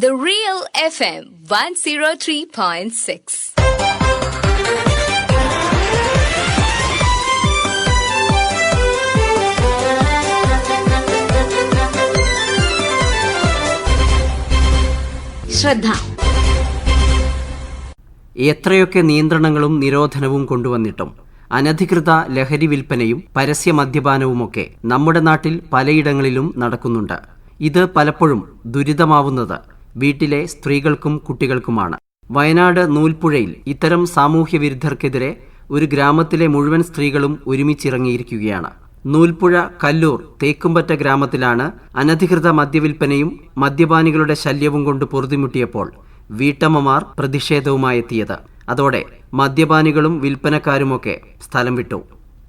The Real FM 103.6. ശ്രദ്ധ എത്രയൊക്കെ നിയന്ത്രണങ്ങളും നിരോധനവും കൊണ്ടുവന്നിട്ടും അനധികൃത ലഹരി വിൽപ്പനയും പരസ്യ മദ്യപാനവുമൊക്കെ നമ്മുടെ നാട്ടിൽ പലയിടങ്ങളിലും നടക്കുന്നുണ്ട് ഇത് പലപ്പോഴും ദുരിതമാവുന്നത് വീട്ടിലെ സ്ത്രീകൾക്കും കുട്ടികൾക്കുമാണ്. വയനാട് നൂൽപ്പുഴയിൽ ഇത്തരം സാമൂഹ്യ വിരുദ്ധർക്കെതിരെ ഒരു ഗ്രാമത്തിലെ മുഴുവൻ സ്ത്രീകളും ഒരുമിച്ചിറങ്ങിയിരിക്കുകയാണ്. നൂൽപ്പുഴ കല്ലൂർ തേക്കുംപറ്റ ഗ്രാമത്തിലാണ് അനധികൃത മദ്യവിൽപ്പനയും മദ്യപാനികളുടെ ശല്യവും കൊണ്ട് പൊറുതിമുട്ടിയപ്പോൾ വീട്ടമ്മമാർ പ്രതിഷേധവുമായെത്തിയത്. അതോടെ മദ്യപാനികളും വിൽപ്പനക്കാരുമൊക്കെ സ്ഥലം വിട്ടു.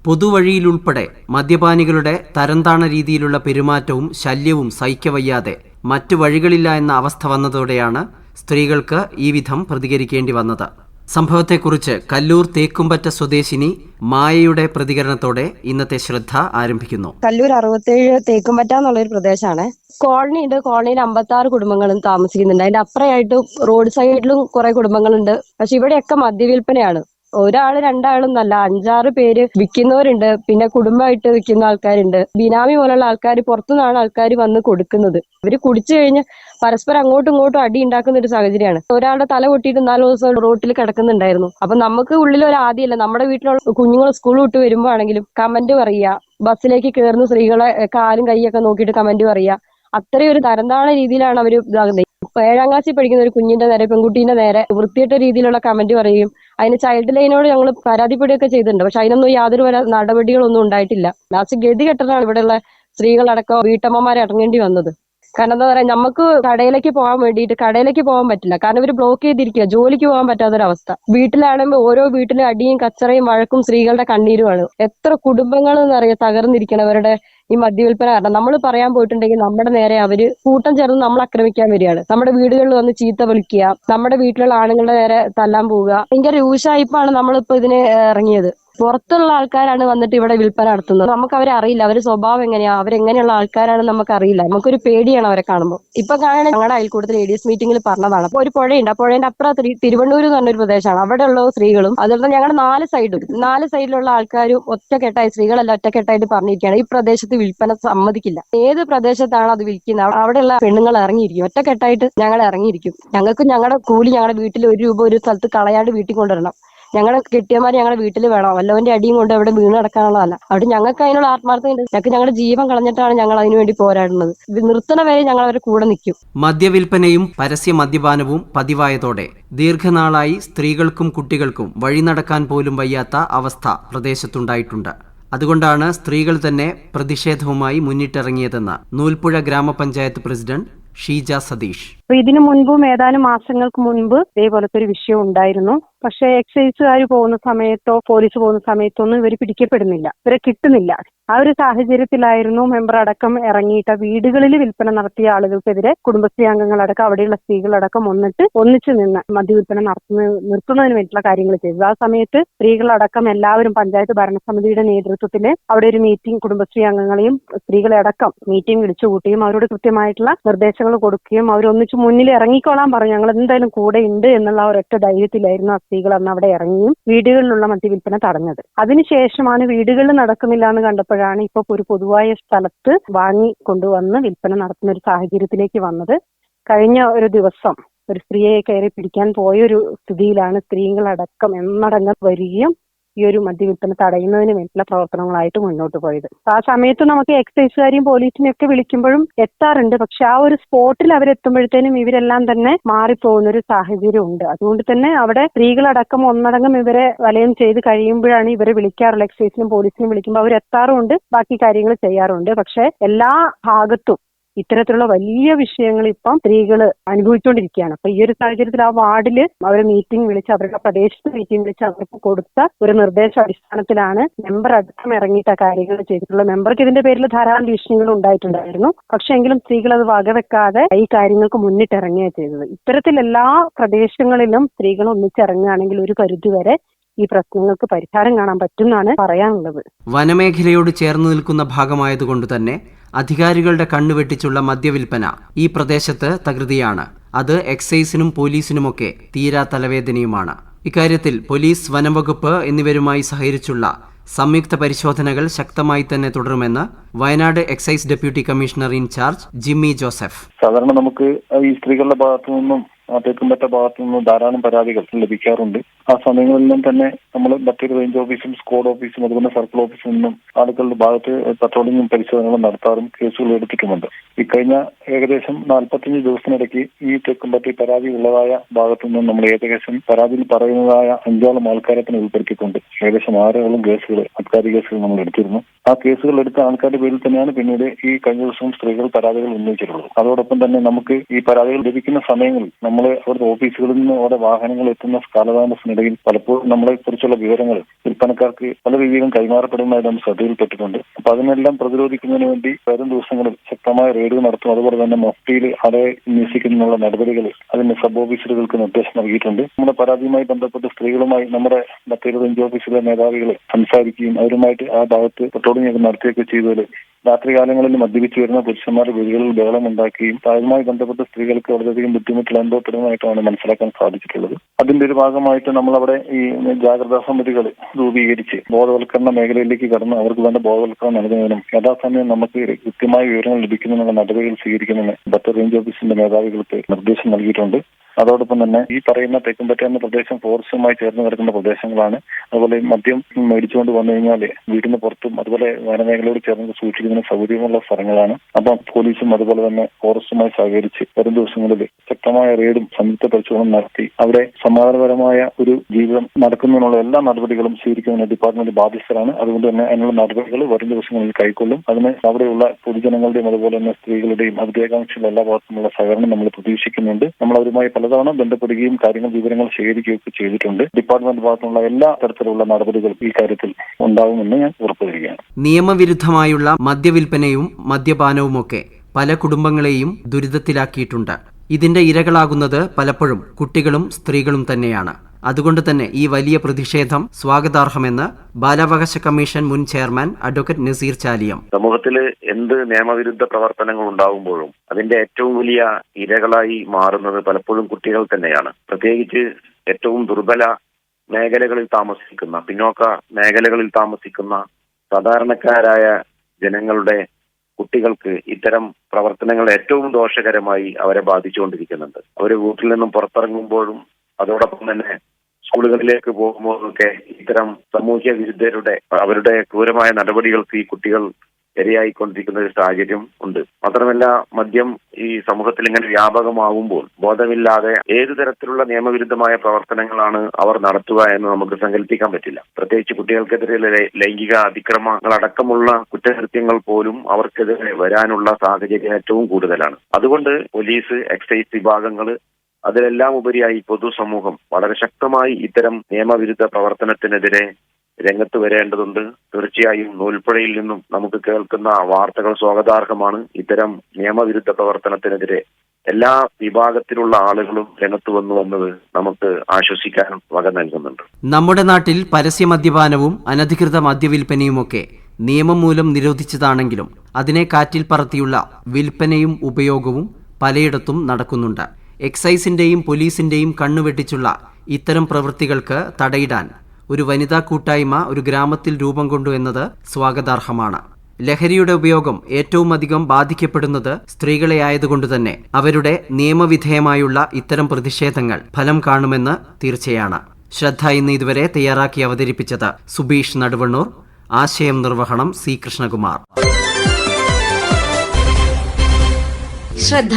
പൊതുവഴിയിലുൾപ്പെടെ മദ്യപാനികളുടെ തരംതാണ രീതിയിലുള്ള പെരുമാറ്റവും ശല്യവും സഹിക്കവയ്യാതെ മറ്റു വഴികളില്ല എന്ന അവസ്ഥ വന്നതോടെയാണ് സ്ത്രീകൾക്ക് ഈ വിധം പ്രതികരിക്കേണ്ടി വന്നത്. സംഭവത്തെക്കുറിച്ച് കല്ലൂർ തേക്കുംപറ്റ സ്വദേശിനി മായയുടെ പ്രതികരണത്തോടെ ഇന്നത്തെ ശ്രദ്ധ ആരംഭിക്കുന്നു. കല്ലൂർ അറുപത്തേഴ് തേക്കുംപറ്റ എന്നുള്ളൊരു പ്രദേശമാണ് കോളനി ഉണ്ട്. കോളനിയിൽ അമ്പത്തി ആറ് കുടുംബങ്ങളും താമസിക്കുന്നുണ്ട്. അതിന്റെ അപ്പുറമായിട്ട് റോഡ് സൈഡിലും കുറെ കുടുംബങ്ങളുണ്ട്. പക്ഷെ ഇവിടെയൊക്കെ മദ്യവിൽപ്പനയാണ്. ഒരാൾ രണ്ടാളും നല്ല അഞ്ചാറ് പേര് വിൽക്കുന്നവരുണ്ട്. പിന്നെ കുടുംബമായിട്ട് വിൽക്കുന്ന ആൾക്കാരുണ്ട്. ബിനാമി പോലുള്ള ആൾക്കാർ പുറത്തുനിന്നാണ് ആൾക്കാർ വന്ന് കൊടുക്കുന്നത്. ഇവർ കുടിച്ചു കഴിഞ്ഞ് പരസ്പരം അങ്ങോട്ടും ഇങ്ങോട്ടും അടി ഉണ്ടാക്കുന്ന ഒരു സാഹചര്യമാണ്. ഒരാളുടെ തല പൊട്ടിയിട്ട് നാല് ദിവസം റോട്ടിൽ കിടക്കുന്നുണ്ടായിരുന്നു. അപ്പൊ നമുക്ക് ഉള്ളിൽ ഒരു ആദ്യമല്ല നമ്മുടെ വീട്ടിലുള്ള കുഞ്ഞുങ്ങൾ സ്കൂൾ വിട്ട് വരുമ്പോ ആണെങ്കിലും കമന്റ് പറയുക. ബസ്സിലേക്ക് കയറുന്ന സ്ത്രീകളെ കാലും കൈയൊക്കെ നോക്കിയിട്ട് കമന്റ് പറയുക. അത്രയും ഒരു തരംതാണ രീതിയിലാണ് അവർ ഇതാകുന്നത്. ഏഴാം ക്ലാസ്സിൽ പഠിക്കുന്ന ഒരു കുഞ്ഞിന്റെ നേരെ പെൺകുട്ടീന്റെ നേരെ വൃത്തിയിട്ട രീതിയിലുള്ള കമന്റ് പറയും അതിന് ചൈൽഡ് ലൈനോട് ഞങ്ങൾ പരാതിപ്പെടുകയൊക്കെ ചെയ്തിട്ടുണ്ട്. പക്ഷെ അതിനൊന്നും യാതൊരു നടപടികളൊന്നും ഉണ്ടായിട്ടില്ല. ലാസ്റ്റ് ഗതി കെട്ടലാണ് ഇവിടെയുള്ള സ്ത്രീകളടക്കം വീട്ടമ്മമാരെ ഇറങ്ങേണ്ടി വന്നത്. കാരണം എന്താ പറയാ നമുക്ക് കടയിലേക്ക് പോകാൻ വേണ്ടിയിട്ട് കടയിലേക്ക് പോകാൻ പറ്റില്ല. കാരണം ഇവർ ബ്ലോക്ക് ചെയ്തിരിക്കുക ജോലിക്ക് പോകാൻ പറ്റാത്തൊരവസ്ഥ. വീട്ടിലാണെങ്കിൽ ഓരോ വീട്ടിലും അടിയും കച്ചറയും വഴക്കും സ്ത്രീകളുടെ കണ്ണീരുമാണ്. എത്ര കുടുംബങ്ങൾ എന്നറിയാം തകർന്നിരിക്കണവരുടെ ഈ മദ്യവിൽപ്പന കാരണം. നമ്മൾ പറയാൻ പോയിട്ടുണ്ടെങ്കിൽ നമ്മുടെ നേരെ അവർ കൂട്ടം ചേർന്ന് നമ്മൾ ആക്രമിക്കാൻ വരികയാണ്. നമ്മുടെ വീടുകളിൽ വന്ന് ചീത്ത വിളിക്കുക നമ്മുടെ വീട്ടിലുള്ള ആണുങ്ങളുടെ നേരെ തല്ലാൻ പോവുക. ഭയങ്കര രൂക്ഷായിപ്പാണ് നമ്മളിപ്പോ ഇതിന് ഇറങ്ങിയത്. പുറത്തുള്ള ആൾക്കാരാണ് വന്നിട്ട് ഇവിടെ വിൽപ്പന നടത്തുന്നത്. നമുക്ക് അവരെ അറിയില്ല. അവരുടെ സ്വഭാവം എങ്ങനെയാ? അവരെങ്ങനെയുള്ള ആൾക്കാരാണെന്ന് നമുക്ക് അറിയില്ല. നമുക്കൊരു പേടിയാണ് അവരെ കാണുമ്പോൾ. ഇപ്പൊ കാണാൻ ഞങ്ങളുടെ അയൽക്കൂട്ടത്തിൽ എ ഡി എസ് മീറ്റിംഗിൽ പറഞ്ഞതാണ്. അപ്പൊ ഒരു പുഴയുണ്ട്. ആ പുഴയുടെ അപ്പുറ തിരു- തിരുവണ്ണൂർ എന്ന് പറഞ്ഞൊരു പ്രദേശമാണ്. അവിടെയുള്ള സ്ത്രീകളും അതുപോലെ ഞങ്ങളുടെ നാല് സൈഡും നാല് സൈഡിലുള്ള ആൾക്കാരും ഒറ്റക്കെട്ടായി സ്ത്രീകളെല്ലാം ഒറ്റക്കെട്ടായിട്ട് പറഞ്ഞിരിക്കുകയാണ്. ഈ പ്രദേശത്ത് വിൽപ്പന സമ്മതിക്കില്ല. ഏത് പ്രദേശത്താണ് അത് വിൽക്കുന്നത്? അവിടെയുള്ള പെണ്ണുങ്ങൾ ഇറങ്ങിയിരിക്കും. ഒറ്റക്കെട്ടായിട്ട് ഞങ്ങൾ ഇറങ്ങിയിരിക്കും. ഞങ്ങൾക്ക് ഞങ്ങളുടെ കൂലി ഞങ്ങളുടെ വീട്ടിൽ ഒരു രൂപ ഒരു സ്ഥലത്ത് കളയാണ്ട് വീട്ടിൽ കൊണ്ടുവരണം. ഞങ്ങളുടെ കെട്ടിയമാര് ഞങ്ങളുടെ വീട്ടിൽ വേണം. വല്ലവന്റെ അടിയും കൊണ്ട് അവിടെ വീണ് നടക്കാനുള്ളതല്ല അവിടെ ഞങ്ങൾക്ക് അതിനുള്ള ആത്മാർത്ഥതയുണ്ട് ഞങ്ങൾക്ക് ഞങ്ങളുടെ ജീവൻ കളഞ്ഞിട്ടാണ് ഞങ്ങൾ അതിനു വേണ്ടി പോരാടുന്നത്. നിർത്തണ വരെ ഞങ്ങൾ അവരുടെ കൂടെ നിൽക്കും. മദ്യവിൽപ്പനയും പരസ്യ മദ്യപാനവും പതിവായതോടെ ദീർഘനാളായി സ്ത്രീകൾക്കും കുട്ടികൾക്കും വഴി നടക്കാൻ പോലും വയ്യാത്ത അവസ്ഥ പ്രദേശത്തുണ്ടായിട്ടുണ്ട്. അതുകൊണ്ടാണ് സ്ത്രീകൾ തന്നെ പ്രതിഷേധവുമായി മുന്നിട്ടിറങ്ങിയതെന്ന് നൂൽപ്പുഴ ഗ്രാമപഞ്ചായത്ത് പ്രസിഡന്റ് ഷീജ സതീഷ്. ഇതിനു മുൻപും ഏതാനും മാസങ്ങൾക്ക് മുൻപ് ഇതേപോലത്തെ ഒരു വിഷയം ഉണ്ടായിരുന്നു. പക്ഷെ എക്സൈസുകാർ പോകുന്ന സമയത്തോ പോലീസ് പോകുന്ന സമയത്തോ ഒന്നും ഇവർ പിടിക്കപ്പെടുന്നില്ല. ഇവരെ കിട്ടുന്നില്ല. ആ ഒരു സാഹചര്യത്തിലായിരുന്നു മെമ്പർ അടക്കം ഇറങ്ങിയിട്ട് വീടുകളിൽ വിൽപ്പന നടത്തിയ ആളുകൾക്കെതിരെ കുടുംബശ്രീ അംഗങ്ങളടക്കം അവിടെയുള്ള സ്ത്രീകളടക്കം വന്നിട്ട് ഒന്നിച്ചു നിന്ന് മദ്യവിൽപ്പന നടത്തുന്ന നിർത്തുന്നതിന് വേണ്ടിയിട്ടുള്ള കാര്യങ്ങൾ ചെയ്തു. ആ സമയത്ത് സ്ത്രീകളടക്കം എല്ലാവരും പഞ്ചായത്ത് ഭരണസമിതിയുടെ നേതൃത്വത്തിൽ അവിടെ ഒരു മീറ്റിംഗ് കുടുംബശ്രീ അംഗങ്ങളെയും സ്ത്രീകളെ അടക്കം മീറ്റിംഗ് വിളിച്ചു കൂട്ടുകയും അവരോട് കൃത്യമായിട്ടുള്ള നിർദ്ദേശങ്ങൾ കൊടുക്കുകയും അവരൊന്നിച്ച് മുന്നിൽ ഇറങ്ങിക്കോളാൻ പറഞ്ഞു. ഞങ്ങൾ എന്തായാലും കൂടെ ഉണ്ട് എന്നുള്ള ഒരൊറ്റ ധൈര്യത്തിലായിരുന്നു സ്ത്രീകൾ അന്ന് അവിടെ ഇറങ്ങിയും വീടുകളിലുള്ള മദ്യവിൽപ്പന തടഞ്ഞത്. അതിനുശേഷമാണ് വീടുകളിൽ നടക്കുന്നില്ല എന്ന് കണ്ടപ്പോഴാണ് ഇപ്പൊ ഒരു പൊതുവായ സ്ഥലത്ത് വാങ്ങി കൊണ്ടുവന്ന് വിൽപ്പന നടത്തുന്ന ഒരു സാഹചര്യത്തിലേക്ക് വന്നത്. കഴിഞ്ഞ ഒരു ദിവസം ഒരു സ്ത്രീയെ കയറി പിടിക്കാൻ പോയ ഒരു സ്ഥിതിയിലാണ് സ്ത്രീകളടക്കം എന്നടങ്കം വരികയും ഈ ഒരു മദ്യവിൽപ്പന തടയുന്നതിന് വേണ്ടിയുള്ള പ്രവർത്തനങ്ങളായിട്ട് മുന്നോട്ട് പോയത്. ആ സമയത്ത് നമുക്ക് എക്സൈസുകാരെയും പോലീസിനെയും ഒക്കെ വിളിക്കുമ്പോഴും എത്താറുണ്ട്. പക്ഷെ ആ ഒരു സ്പോട്ടിൽ അവരെത്തുമ്പോഴത്തേനും ഇവരെല്ലാം തന്നെ മാറിപ്പോകുന്ന ഒരു സാഹചര്യം ഉണ്ട് അതുകൊണ്ട് തന്നെ അവിടെ സ്ത്രീകളടക്കം ഒന്നടങ്കം ഇവരെ വലയം ചെയ്ത് കഴിയുമ്പോഴാണ് ഇവരെ വിളിക്കാറുള്ളത്. എക്സൈസിനും പോലീസിനും വിളിക്കുമ്പോൾ അവർ എത്താറുമുണ്ട് ബാക്കി കാര്യങ്ങൾ ചെയ്യാറുണ്ട്. പക്ഷെ എല്ലാ ഭാഗത്തും ഇത്തരത്തിലുള്ള വലിയ വിഷയങ്ങൾ ഇപ്പം സ്ത്രീകൾ അനുഭവിച്ചുകൊണ്ടിരിക്കുകയാണ് അപ്പൊ ഈ ഒരു സാഹചര്യത്തിൽ ആ വാർഡിൽ അവർ മീറ്റിംഗ് വിളിച്ച് അവരുടെ പ്രദേശത്ത് മീറ്റിംഗ് വിളിച്ച് അവർക്ക് കൊടുത്ത ഒരു നിർദ്ദേശ അടിസ്ഥാനത്തിലാണ് മെമ്പർ അടക്കം ഇറങ്ങിയിട്ട് കാര്യങ്ങൾ ചെയ്തിട്ടുള്ളത്. മെമ്പർക്ക് ഇതിന്റെ പേരിൽ ധാരാളം ഭീഷണികൾ ഉണ്ടായിട്ടുണ്ടായിരുന്നു. പക്ഷെ എങ്കിലും സ്ത്രീകൾ അത് വകവെക്കാതെ ഈ കാര്യങ്ങൾക്ക് മുന്നിട്ടിറങ്ങുകയാണ് ചെയ്തത്. ഇത്തരത്തിൽ എല്ലാ പ്രദേശങ്ങളിലും സ്ത്രീകൾ ഒന്നിച്ചിറങ്ങുകയാണെങ്കിൽ ഒരു പരിധിവരെ ഈ പ്രശ്നങ്ങൾക്ക് പരിഹാരം കാണാൻ പറ്റും എന്നാണ് പറയാനുള്ളത്. വനമേഖലയോട് ചേർന്ന് നിൽക്കുന്ന ഭാഗമായതുകൊണ്ട് തന്നെ അധികാരികളുടെ കണ്ണുവെട്ടിച്ചുള്ള മദ്യവിൽപ്പന ഈ പ്രദേശത്ത് തകൃതിയാണ്. അത് എക്സൈസിനും പോലീസിനുമൊക്കെ തീരാ തലവേദനയുമാണ്. ഇക്കാര്യത്തിൽ പോലീസ് വനംവകുപ്പ് എന്നിവരുമായി സഹകരിച്ചുള്ള സംയുക്ത പരിശോധനകൾ ശക്തമായി തന്നെ തുടരുമെന്ന് Wayanad excise deputy commissioner in charge Jimmy Joseph. സാധാരണ നമുക്ക് ഈ സ്ത്രീകളുടെ ഭാഗത്തു നിന്നും തെക്കുംപറ്റ ഭാഗത്തു നിന്ന് ധാരാളം പരാതികൾ ലഭിക്കാറുണ്ട്. ആ സമയങ്ങളിലും തന്നെ നമ്മൾ മറ്റൊരു റേഞ്ച് ഓഫീസും സ്ക്വാഡ് ഓഫീസും അതുപോലെ സർക്കിൾ ഓഫീസിൽ നിന്നും ആളുകളുടെ ഭാഗത്ത് പട്രോളിങ്ങും പരിശോധനകളും നടത്താറും കേസുകൾ എടുത്തിട്ടുമുണ്ട്. ഇക്കഴിഞ്ഞ ഏകദേശം നാൽപ്പത്തിയഞ്ച് ദിവസത്തിനിടയ്ക്ക് ഈ തേക്കുംപറ്റി പരാതി ഉള്ളതായ ഭാഗത്തു നിന്നും നമ്മൾ ഏകദേശം പരാതിയിൽ പറയുന്നതായ അഞ്ചോളം ആൾക്കാരെ തന്നെ ഉൾപ്പെടുത്തിക്കൊണ്ട് ഏകദേശം ആറോളം കേസുകൾ അബ്കാരി കേസുകൾ നമ്മൾ എടുത്തിരുന്നു. ആ കേസുകൾ എടുത്ത ആൾക്കാരുടെ പേരിൽ തന്നെയാണ് പിന്നീട് ഈ കഴിഞ്ഞ ദിവസവും സ്ത്രീകൾ പരാതികൾ ഉന്നയിച്ചിട്ടുള്ളത്. അതോടൊപ്പം തന്നെ നമുക്ക് ഈ പരാതികൾ ലഭിക്കുന്ന സമയങ്ങളിൽ നമ്മൾ അവരുടെ ഓഫീസുകളിൽ നിന്ന് അവരുടെ വാഹനങ്ങൾ എത്തുന്ന കാലതാമസത്തിനിടയിൽ പലപ്പോഴും നമ്മളെ കുറിച്ചുള്ള വിവരങ്ങൾ വിൽപ്പനക്കാർക്ക് പല രീതിയിലും കൈമാറപ്പെടുന്നതായി നമ്മൾ ശ്രദ്ധയിൽപ്പെട്ടിട്ടുണ്ട്. അപ്പൊ അതിനെല്ലാം പ്രതിരോധിക്കുന്നതിന് വേണ്ടി വരും ദിവസങ്ങളിൽ ശക്തമായ റെയ്ഡ് നടത്തും. അതുപോലെ തന്നെ മൊഫ്റ്റിയിൽ ആളെ അന്വേഷിക്കുന്നതിനുള്ള നടപടികൾ അതിന്റെ സബ് ഓഫീസറുകൾക്ക് നിർദ്ദേശം നൽകിയിട്ടുണ്ട്. നമ്മുടെ പരാതിയുമായി ബന്ധപ്പെട്ട് സ്ത്രീകളുമായി നമ്മുടെ മറ്റൊരു ഓഫീസിലെ മേധാവികൾ സംസാരിക്കുകയും അവരുമായിട്ട് ആ ഭാഗത്ത് പട്രോളിംഗ് ഒക്കെ നടത്തുകയൊക്കെ ചെയ്തതിൽ രാത്രികാലങ്ങളിൽ മദ്യപിച്ചു വരുന്ന പുരുഷന്മാർ വീടുകളിൽ ബഹളം ഉണ്ടാക്കുകയും അതുമായി ബന്ധപ്പെട്ട് സ്ത്രീകൾക്ക് വളരെയധികം ബുദ്ധിമുട്ടുകൾ അനുഭവപ്പെടുന്നതായിട്ടാണ് മനസ്സിലാക്കാൻ സാധിച്ചിട്ടുള്ളത്. അതിന്റെ ഒരു ഭാഗമായിട്ട് നമ്മൾ അവിടെ ഈ ജാഗ്രതാ സമിതികൾ രൂപീകരിച്ച് ബോധവൽക്കരണ മേഖലയിലേക്ക് കടന്ന് അവർക്ക് വേണ്ട ബോധവൽക്കരണം നൽകുന്നതിനും യഥാസമയം നമുക്ക് കൃത്യമായ വിവരങ്ങൾ ലഭിക്കുന്നതിനുള്ള നടപടികൾ സ്വീകരിക്കുന്നതിന് ബത്തർ റേഞ്ച് ഓഫീസിന്റെ മേധാവികൾക്ക് നിർദ്ദേശം നൽകിയിട്ടുണ്ട്. അതോടൊപ്പം തന്നെ ഈ പറയുന്ന തെക്കുംപറ്റ എന്ന പ്രദേശം ഫോറസ്റ്റുമായി ചേർന്ന് കിടക്കുന്ന പ്രദേശങ്ങളാണ്. അതുപോലെ മദ്യം മേടിച്ചുകൊണ്ട് വന്നു കഴിഞ്ഞാൽ വീടിന് പുറത്തും അതുപോലെ വനമേഖലയോട് ചേർന്ന് സൂക്ഷിക്കുന്നതിന് സൗകര്യമുള്ള സ്ഥലങ്ങളാണ്. അപ്പം പോലീസും അതുപോലെ തന്നെ ഫോറസ്റ്റുമായി സഹകരിച്ച് വരും ദിവസങ്ങളിൽ ശക്തമായ റെയ്ഡും സംയുക്ത പരിശോധന നടത്തി അവിടെ സമാധാനപരമായ ഒരു ജീവിതം നടക്കുന്നതിനുള്ള എല്ലാ നടപടികളും സ്വീകരിക്കുന്നതിന് ഡിപ്പാർട്ട്മെന്റ് ബാധ്യസ്ഥരാണ്. അതുകൊണ്ട് തന്നെ അതിനുള്ള നടപടികൾ വരും ദിവസങ്ങളിൽ കൈക്കൊള്ളും. അതിന് അവിടെയുള്ള പൊതുജനങ്ങളുടെയും അതുപോലെ തന്നെ സ്ത്രീകളുടെയും അഭിദേകാംക്ഷയുള്ള എല്ലാ ഭാഗത്തുമുള്ള സഹകരണം നമ്മൾ പ്രതീക്ഷിക്കുന്നുണ്ട്. നമ്മൾ അവരുമായി പലതവണ ബന്ധപ്പെടുകയും കാര്യങ്ങൾ വിവരങ്ങൾ ശേഖരിക്കുകയൊക്കെ ചെയ്തിട്ടുണ്ട്. ഡിപ്പാർട്ട്മെന്റ് ഭാഗത്തുള്ള എല്ലാ തരത്തിലുള്ള നടപടികളും ഈ കാര്യത്തിൽ ഉണ്ടാവുമെന്ന് ഞാൻ ഉറപ്പുവരികയാണ്. നിയമവിരുദ്ധമായുള്ള മദ്യവിൽപ്പനയും മദ്യപാനവുമൊക്കെ പല കുടുംബങ്ങളെയും ദുരിതത്തിലാക്കിയിട്ടുണ്ട്. ഇതിന്റെ ഇരകളാകുന്നത് പലപ്പോഴും കുട്ടികളും സ്ത്രീകളും തന്നെയാണ്. അതുകൊണ്ട് തന്നെ ഈ വലിയ പ്രതിഷേധം സ്വാഗതാർഹമെന്ന് ബാലാവകാശ കമ്മീഷൻ മുൻ ചെയർമാൻ അഡ്വക്കേറ്റ് നസീർ ചാലിയം. സമൂഹത്തിൽ എന്ത് നിയമവിരുദ്ധ പ്രവർത്തനങ്ങൾ ഉണ്ടാകുമ്പോഴും അതിന്റെ ഏറ്റവും വലിയ ഇരകളായി മാറുന്നത് പലപ്പോഴും കുട്ടികൾ തന്നെയാണ്. പ്രത്യേകിച്ച് ഏറ്റവും ദുർബല മേഖലകളിൽ താമസിക്കുന്ന പിന്നോക്ക മേഖലകളിൽ താമസിക്കുന്ന സാധാരണക്കാരായ ജനങ്ങളുടെ കുട്ടികൾക്ക് ഇത്തരം പ്രവർത്തനങ്ങൾ ഏറ്റവും ദോഷകരമായി അവരെ ബാധിച്ചുകൊണ്ടിരിക്കുന്നുണ്ട്. അവർ വീട്ടിൽ നിന്നും പുറത്തിറങ്ങുമ്പോഴും അതോടൊപ്പം തന്നെ സ്കൂളുകളിലേക്ക് പോകുമ്പോഴൊക്കെ ഇത്തരം സാമൂഹ്യ വിരുദ്ധരുടെ അവരുടെ ക്രൂരമായ നടപടികൾക്ക് ഈ കുട്ടികൾ ഇരയായിക്കൊണ്ടിരിക്കുന്ന ഒരു സാഹചര്യം ഉണ്ട്. മാത്രമല്ല മദ്യം ഈ സമൂഹത്തിൽ ഇങ്ങനെ വ്യാപകമാവുമ്പോൾ ബോധമില്ലാതെ ഏതു തരത്തിലുള്ള നിയമവിരുദ്ധമായ പ്രവർത്തനങ്ങളാണ് അവർ നടത്തുക എന്ന് നമുക്ക് സങ്കല്പിക്കാൻ പറ്റില്ല. പ്രത്യേകിച്ച് കുട്ടികൾക്കെതിരെ ലൈംഗിക അതിക്രമങ്ങളടക്കമുള്ള കുറ്റകൃത്യങ്ങൾ പോലും അവർക്കെതിരെ വരാനുള്ള സാഹചര്യം ഏറ്റവും കൂടുതലാണ്. അതുകൊണ്ട് പോലീസ് എക്സൈസ് വിഭാഗങ്ങൾ അതിലെല്ലാം ഉപരിയായി പൊതുസമൂഹം വളരെ ശക്തമായി ഇത്തരം നിയമവിരുദ്ധ പ്രവർത്തനത്തിനെതിരെ രംഗത്ത് വരേണ്ടതുണ്ട്. തീർച്ചയായും നൂൽപ്പുഴയിൽ നിന്നും നമുക്ക് കേൾക്കുന്ന വാർത്തകൾ സ്വാഗതാർഹമാണ്. ഇത്തരം നിയമവിരുദ്ധ പ്രവർത്തനത്തിനെതിരെ എല്ലാ വിഭാഗത്തിലുള്ള ആളുകളും രംഗത്ത് വന്നു വന്നത് നമുക്ക് ആശ്വസിക്കാൻ വക നൽകുന്നുണ്ട്. നമ്മുടെ നാട്ടിൽ പരസ്യ മദ്യപാനവും അനധികൃത മദ്യവിൽപ്പനയുമൊക്കെ നിയമം മൂലം നിരോധിച്ചതാണെങ്കിലും അതിനെ കാറ്റിൽ പറത്തിയുള്ള വിൽപ്പനയും ഉപയോഗവും പലയിടത്തും നടക്കുന്നുണ്ട്. എക്സൈസിന്റെയും പോലീസിന്റെയും കണ്ണുവെട്ടിച്ചുള്ള ഇത്തരം പ്രവൃത്തികൾക്ക് തടയിടാൻ ഒരു വനിതാ കൂട്ടായ്മ ഒരു ഗ്രാമത്തിൽ രൂപം കൊണ്ടു എന്നത് സ്വാഗതാർഹമാണ്. ലഹരിയുടെ ഉപയോഗം ഏറ്റവും അധികം ബാധിക്കപ്പെടുന്നത് സ്ത്രീകളെ ആയതുകൊണ്ട് തന്നെ അവരുടെ നിയമവിധേയമായുള്ള ഇത്തരം പ്രതിഷേധങ്ങൾ ഫലം കാണുമെന്ന് തീർച്ചയാണ്. ശ്രദ്ധ ഇന്ന് ഇതുവരെ തയ്യാറാക്കി അവതരിപ്പിച്ചത് സുബീഷ് നടുവണ്ണൂർ ആശയം നിർവഹണം സി കൃഷ്ണകുമാർ. ശ്രദ്ധ.